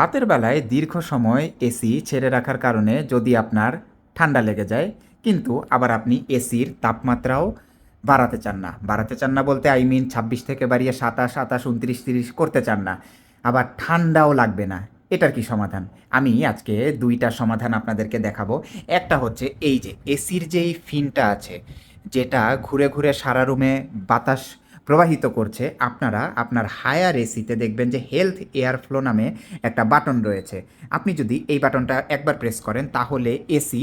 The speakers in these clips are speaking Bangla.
রাতের বেলায় দীর্ঘ সময় এসি ছেড়ে রাখার কারণে যদি আপনার ঠান্ডা লেগে যায়, কিন্তু আবার আপনি এসির তাপমাত্রাও বাড়াতে চান না। বাড়াতে চান না বলতে আই মিন ছাব্বিশ থেকে বাড়িয়ে সাতাশ আঠাশ উনত্রিশ, তিরিশ করতে চান না। আবার ঠান্ডাও লাগবে না। এটার কি সমাধান? আমি আজকে দুইটা সমাধান আপনাদেরকে দেখাবো। একটা হচ্ছে এই যে, এসির যেই ফিনটা আছে, যেটা ঘুরে ঘুরে সারা রুমে বাতাস প্রবাহিত করছে, আপনারা আপনার হায়ার এসিতে দেখবেন যে হেলথ এয়ার ফ্লো নামে একটা বাটন রয়েছে। আপনি যদি এই বাটনটা একবার প্রেস করেন, তাহলে এসি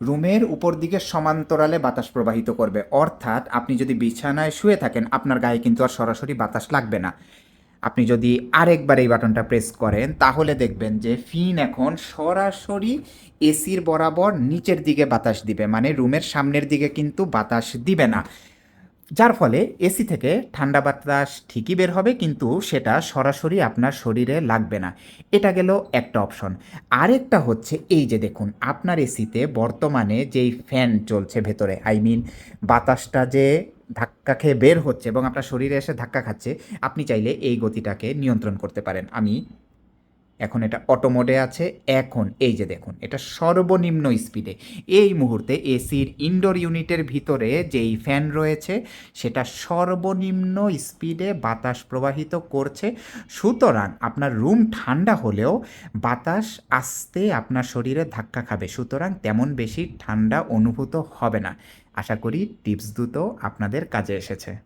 রুমের উপর দিকে সমান্তরালে বাতাস প্রবাহিত করবে। অর্থাৎ আপনি যদি বিছানায় শুয়ে থাকেন, আপনার গায়ে কিন্তু আর সরাসরি বাতাস লাগবে না। আপনি যদি আরেকবার এই বাটনটা প্রেস করেন, তাহলে দেখবেন যে ফিন এখন সরাসরি এসির বরাবর নিচের দিকে বাতাস দিবে। মানে রুমের সামনের দিকে কিন্তু বাতাস দিবে না। যার ফলে এসি থেকে ঠান্ডা বাতাস ঠিকই বের হবে, কিন্তু সেটা সরাসরি আপনার শরীরে লাগবে না। এটা গেল একটা অপশন। আরেকটা হচ্ছে এই যে দেখুন, আপনার এসিতে বর্তমানে যেই ফ্যান চলছে ভেতরে, আই মিন বাতাসটা যে ধাক্কা খেয়ে বের হচ্ছে এবং আপনার শরীরে এসে ধাক্কা খাচ্ছে, আপনি চাইলে এই গতিটাকে নিয়ন্ত্রণ করতে পারেন। আমি এখন এটা অটো মোডে আছে, এখন, এই যে দেখুন, এটা সর্বনিম্ন স্পিডে এই মুহূর্তে এসির ইনডোর ইউনিটের ভিতরে যেই ফ্যান রয়েছে, সেটা সর্বনিম্ন স্পিডে বাতাস প্রবাহিত করছে। সুতরাং আপনার রুম ঠান্ডা হলেও বাতাস আসতে আপনার শরীরে ধাক্কা খাবে। সুতরাং তেমন বেশি ঠান্ডা অনুভূত হবে না। আশা করি টিপস দুটো আপনাদের কাজে এসেছে।